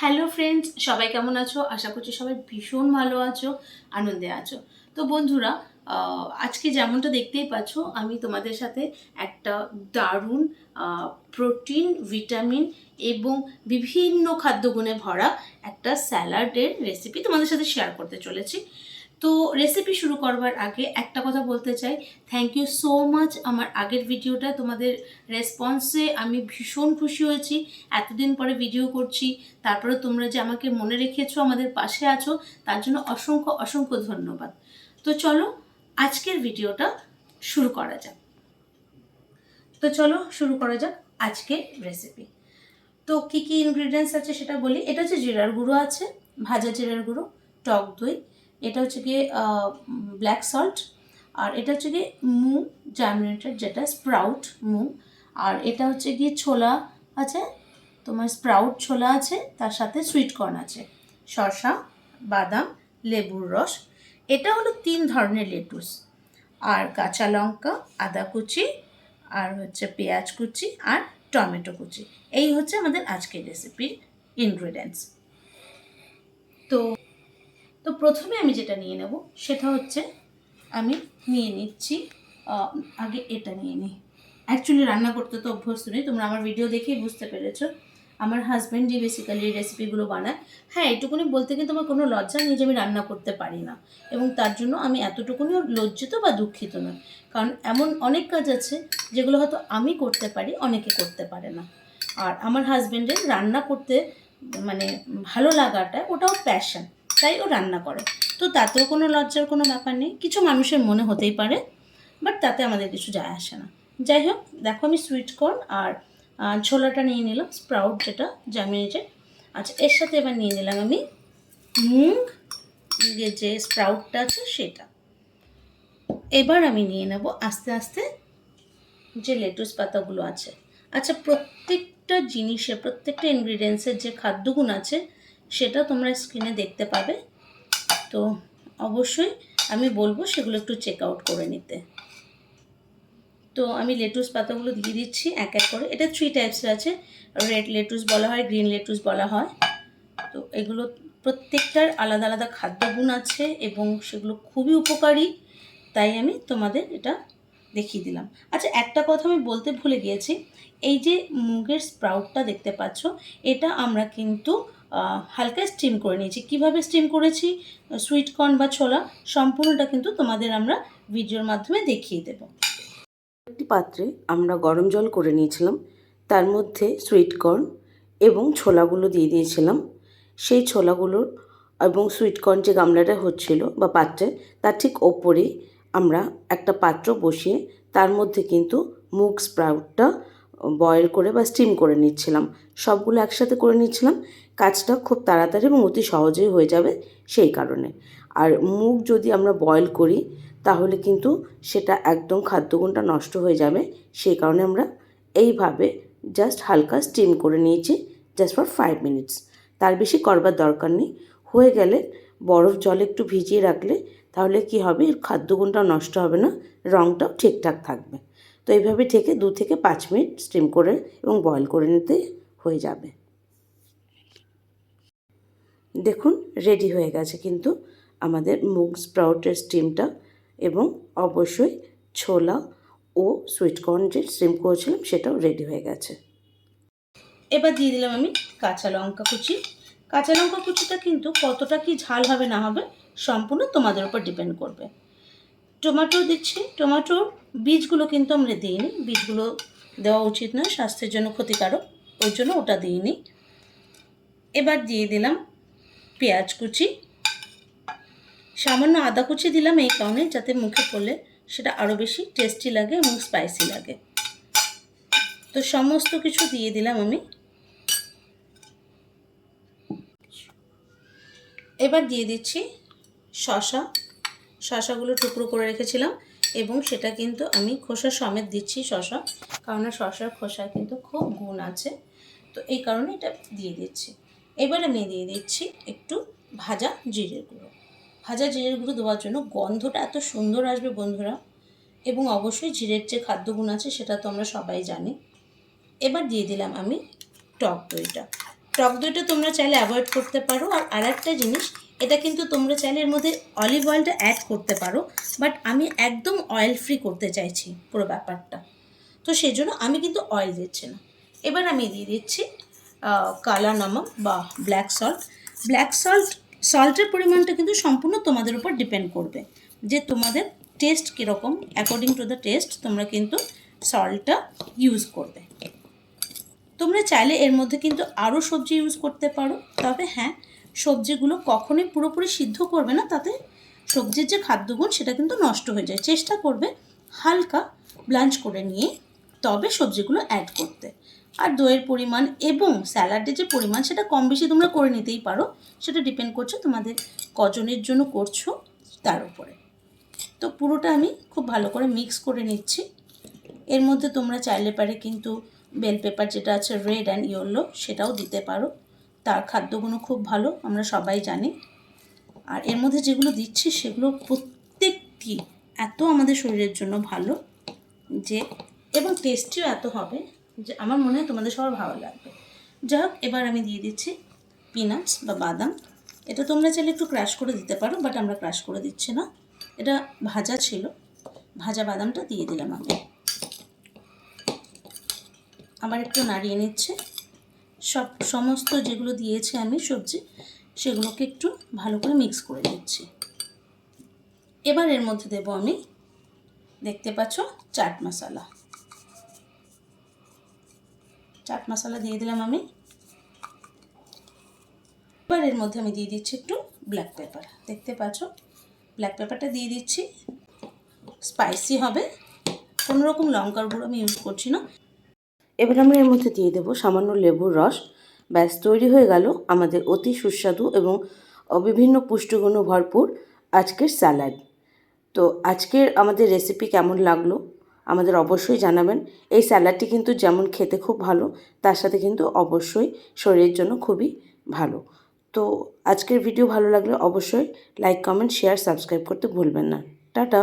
Hello friends, সবাই কেমন আছো? আশা করছি সবাই ভীষণ ভালো আছো, আনন্দে আছো। তো বন্ধুরা আজকে যেমনটা দেখতেই পাচ্ছ, আমি তোমাদের সাথে একটা দারুণ প্রোটিন, ভিটামিন এবং বিভিন্ন খাদ্যগুণে ভরা একটা স্যালাডের রেসিপি তোমাদের সাথে শেয়ার করতে চলেছি। তো রেসিপি শুরু করবার আগে একটা কথা বলতে চাই। থ্যাংক ইউ সো মাচ আমার আগের ভিডিওটা। তোমাদের রেসপন্সে আমি ভীষণ খুশি হয়েছি। এতদিন পরে ভিডিও করছি। তারপরে তোমরা যে আমাকে মনে রেখেছো, আমাদের পাশে আছো, তার জন্য অসংখ্য অসংখ্য ধন্যবাদ। তো চলো আজকের ভিডিওটা শুরু করা যাক। তো চলো শুরু করা যাক আজকের রেসিপি তো কী কী ইনগ্রিডিয়েন্টস আছে সেটা বলি। এটা হচ্ছে জিরার গুঁড়ো আছে, ভাজা জিরার গুঁড়ো, টক দই এটা হচ্ছে গিয়ে ব্ল্যাক সল্ট আর এটা হচ্ছে গিয়ে মুগ জার্মিনেটেড যেটা স্প্রাউট মুগ আর এটা হচ্ছে গিয়ে ছোলা আছে, তোমার স্প্রাউট ছোলা আছে, তার সাথে সুইট কর্ন আছে শসা বাদাম, লেবুর রস। এটা হলো তিন ধরনের লেটুস, আর কাঁচা লঙ্কা, আদা কুচি, আর হচ্ছে পেঁয়াজ কুচি, আর টমেটো কুচি। এই হচ্ছে আমাদের আজকের রেসিপির ইনগ্রিডিয়েন্টস তো তো প্রথমে আমি যেটা নিয়ে নেব, সেটা হচ্ছে আমি নিয়ে নিচ্ছি আগে এটা নিয়ে নিই। অ্যাকচুয়ালি রান্না করতে তো অভ্যস্ত নেই, তোমরা আমার ভিডিও দেখেই বুঝতে পেরেছ। আমার হাজব্যান্ড যে বেসিক্যালি এই রেসিপিগুলো বানায়। হ্যাঁ এটুকুনি বলতে কিন্তু আমার কোনো লজ্জা নেই যে আমি রান্না করতে পারি না। এবং তার জন্য আমি এতটুকুনিও লজ্জিত বা দুঃখিত নয় কারণ এমন অনেক কাজ আছে যেগুলো হয়তো আমি করতে পারি, অনেকে করতে পারে না। আর আমার হাজব্যান্ডের রান্না করতে মানে ভালো লাগাটা, ওটাও প্যাশন তাই ও রান্না করে। তো তাতেও কোনো লজ্জার কোনো ব্যাপার নেই। কিছু মানুষের মনে হতেই পারে বাট তাতে আমাদের কিছু যায় আসে না। যাই হোক, দেখো আমি সুইট কর্ন আর ছোলাটা নিয়ে নিলাম স্প্রাউট যেটা জার্মিনেটেড আচ্ছা এর সাথে এবার নিয়ে নিলাম আমি মুগ, যে স্প্রাউটটা আছে সেটা। এবার আমি নিয়ে নেব আস্তে আস্তে যে লেটুস পাতাগুলো আছে। আচ্ছা প্রত্যেকটা জিনিসে, প্রত্যেকটা ইনগ্রিডিয়েন্টসের যে খাদ্যগুণ আছে সেটা তোমরা স্ক্রিনে দেখতে পাবে। তো অবশ্যই আমি বলব সেগুলো একটু চেক আউট করে নিতে। তো আমি লেটুস পাতাগুলো দিয়ে দিচ্ছি এক এক করে। এটা থ্রি টাইপসের আছে। রেড লেটুস বলা হয় গ্রিন লেটুস বলা হয়। তো এগুলো প্রত্যেকটার আলাদা আলাদা খাদ্যগুণ আছে এবং সেগুলো খুবই উপকারী। তাই আমি তোমাদের এটা দেখিয়ে দিলাম। আচ্ছা একটা কথা আমি বলতে ভুলে গিয়েছি। এই যে মুগের স্প্রাউটটা দেখতে পাচ্ছ, এটা আমরা কিন্তু হালকা স্টিম করে নিয়েছি। কীভাবে স্টিম করেছি? সুইট কর্ন বা ছোলা, সম্পূর্ণটা কিন্তু তোমাদের আমরা ভিডিওর মাধ্যমে দেখিয়ে দেবো। একটি পাত্রে আমরা গরম জল করে নিয়েছিলাম, তার মধ্যে সুইট কর্ন এবং ছোলাগুলো দিয়ে দিয়েছিলাম। সেই ছোলাগুলোর এবং সুইট কর্ন যে গামলাটা হচ্ছিল বা পাত্রে, তার ঠিক ওপরেই আমরা একটা পাত্র বসিয়ে তার মধ্যে কিন্তু মুগ স্প্রাউটটা বয়েল করে বা স্টিম করে নিচ্ছিলাম। সবগুলো একসাথে করে নিচ্ছিলাম। কাজটা খুব তাড়াতাড়ি এবং অতি সহজেই হয়ে যাবে সেই কারণে। আর মুগ যদি আমরা বয়েল করি, তাহলে কিন্তু সেটা একদম খাদ্যগুণটা নষ্ট হয়ে যাবে। সেই কারণে আমরা এইভাবে জাস্ট হালকা স্টিম করে নিয়েছি জাস্ট ফর ফাইভ মিনিটস তার বেশি করবার দরকার নেই। হয়ে গেলে বরফ জলে একটু ভিজিয়ে রাখলে তাহলে কি হবে? এর খাদ্যগুণটাও নষ্ট হবে না রঙটাও ঠিকঠাক থাকবে। তো এইভাবে থেকে দু থেকে পাঁচ মিনিট স্টিম করে এবং বয়েল করে নিতে হয়ে যাবে। দেখুন, রেডি হয়ে গেছে কিন্তু আমাদের মুগ স্প্রাউটের স্টিমটা এবং অবশ্যই ছোলা ও সুইটকর্ন যে স্টিম করেছিলাম সেটাও রেডি হয়ে গেছে। এবার দিয়ে দিলাম আমি কাঁচা লঙ্কা কুচি। কাঁচা লঙ্কা কুচিটা কিন্তু কতটা কি ঝাল হবে না হবে সম্পূর্ণ তোমাদের উপর ডিপেন্ড করবে। টমেটো দিচ্ছি। টমেটোর বীজগুলো কিন্তু আমরা দিইনি। বীজগুলো দেওয়া উচিত নয়, স্বাস্থ্যের জন্য ক্ষতিকারক। ওই জন্য ওটা দিইনি। এবার দিয়ে দিলাম পেঁয়াজ কুচি। সামান্য আদা কুচি দিলাম এই কারণে, যাতে মুখে পড়লে সেটা আরও বেশি টেস্টি লাগে এবং স্পাইসি লাগে। তো সমস্ত কিছু দিয়ে দিলাম আমি। এবার দিয়ে দিচ্ছি শশা শশাগুলো টুকরো করে রেখেছিলাম এবং সেটা কিন্তু আমি খোসা সমেত দিচ্ছি শশা, কারণ শশার খোসায় কিন্তু খুব গুণ আছে। তো এই কারণে এটা দিয়ে দিচ্ছি। এবার আমি দিয়ে দিচ্ছি একটু ভাজা জিরের গুঁড়ো। ভাজা জিরের গুঁড়ো দেওয়ার জন্য গন্ধটা এত সুন্দর আসবে বন্ধুরা, এবং অবশ্যই জিরের যে খাদ্যগুণ আছে সেটা তো আমরা সবাই জানি। এবার দিয়ে দিলাম আমি টক দইটা। টক দইটা তোমরা চাইলে অ্যাভয়েড করতে পারো। আর আরেকটা জিনিস এটা কিন্তু তোমরা চাইলে এর মধ্যে অলিভ অয়েলটা অ্যাড করতে পারো বাট আমি একদম অয়েল ফ্রি করতে চাইছি পুরো ব্যাপারটা। তো সেই জন্য আমি কিন্তু অয়েল দিচ্ছি না। এবার আমি দিয়ে দিচ্ছি কালা নমক বা ব্ল্যাক সল্ট ব্ল্যাক সল্ট সল্টের পরিমাণটা কিন্তু সম্পূর্ণ তোমাদের উপর ডিপেন্ড করবে যে তোমাদের টেস্ট কীরকম। অ্যাকর্ডিং টু দ্য টেস্ট তোমরা কিন্তু সল্টটা ইউজ করবে। তোমরা চাইলে এর মধ্যে কিন্তু আরও সবজি ইউজ করতে পারো, তবে হ্যাঁ সবজিগুলো কখনোই পুরোপুরি সিদ্ধ করবে না, তাতে সবজির যে খাদ্যগুণ সেটা কিন্তু নষ্ট হয়ে যায়। চেষ্টা করবে হালকা ব্লাঞ্চ করে নিয়ে তবে সবজিগুলো অ্যাড করতে। আর দইয়ের পরিমাণ এবং স্যালাডের যে পরিমাণ সেটা কম বেশি তোমরা করে নিতেই পারো, সেটা ডিপেন্ড করছে তোমাদের কজনের জন্য করছ তার উপরে। তো পুরোটা আমি খুব ভালো করে মিক্স করে নিচ্ছি। এর মধ্যে তোমরা চাইলে পারে কিন্তু বেল পেপার যেটা আছে রেড অ্যান্ড ইয়েলো সেটাও দিতে পারো। তার খাদ্যগুলো খুব ভালো, আমরা সবাই জানি। আর এর মধ্যে যেগুলো দিচ্ছি সেগুলো প্রত্যেকটি এত আমাদের শরীরের জন্য ভালো যে, এবং টেস্টিও এত হবে যে আমার মনে হয় তোমাদের সবার ভালো লাগবে। যাই হোক, এবার আমি দিয়ে দিচ্ছি পিনাটস বা বাদাম। এটা তোমরা চাইলে একটু ক্রাশ করে দিতে পারো বাট আমরা ক্রাশ করে দিচ্ছি না। এটা ভাজা ছিল। ভাজা বাদামটা দিয়ে দিলাম আমি। আবার একটু নাড়িয়ে নিচ্ছে। সব, সমস্ত যেগুলো দিয়েছি আমি সবজি, সেগুলোকে একটু ভালো করে মিক্স করে দিচ্ছি এবার এর মধ্যে দেব আমি, দেখতে পাচ্ছ, চাট মশলা। চাট মশলা দিয়ে দিলাম আমি। এবার এর মধ্যে আমি দিয়ে দিচ্ছি একটু ব্ল্যাক পেপার দেখতে পাচ্ছ ব্ল্যাক পেপারটা দিয়ে দিচ্ছি। স্পাইসি হবে। কোনো রকম লঙ্কার গুঁড়ো আমি ইউজ করছি না। এবার আমরা এর মধ্যে দিয়ে দেবো সামান্য লেবুর রস। ব্যাস, তৈরি হয়ে গেল আমাদের অতি সুস্বাদু এবং বিভিন্ন পুষ্টিগুণ ভরপুর আজকের স্যালাড। তো আজকের আমাদের রেসিপি কেমন লাগল আমাদের অবশ্যই জানাবেন। এই স্যালাডটি কিন্তু যেমন খেতে খুব ভালো, তার সাথে কিন্তু অবশ্যই শরীরের জন্য খুবই ভালো। তো আজকের ভিডিও ভালো লাগলে অবশ্যই লাইক কমেন্ট শেয়ার সাবস্ক্রাইব করতে ভুলবেন না। টাটা!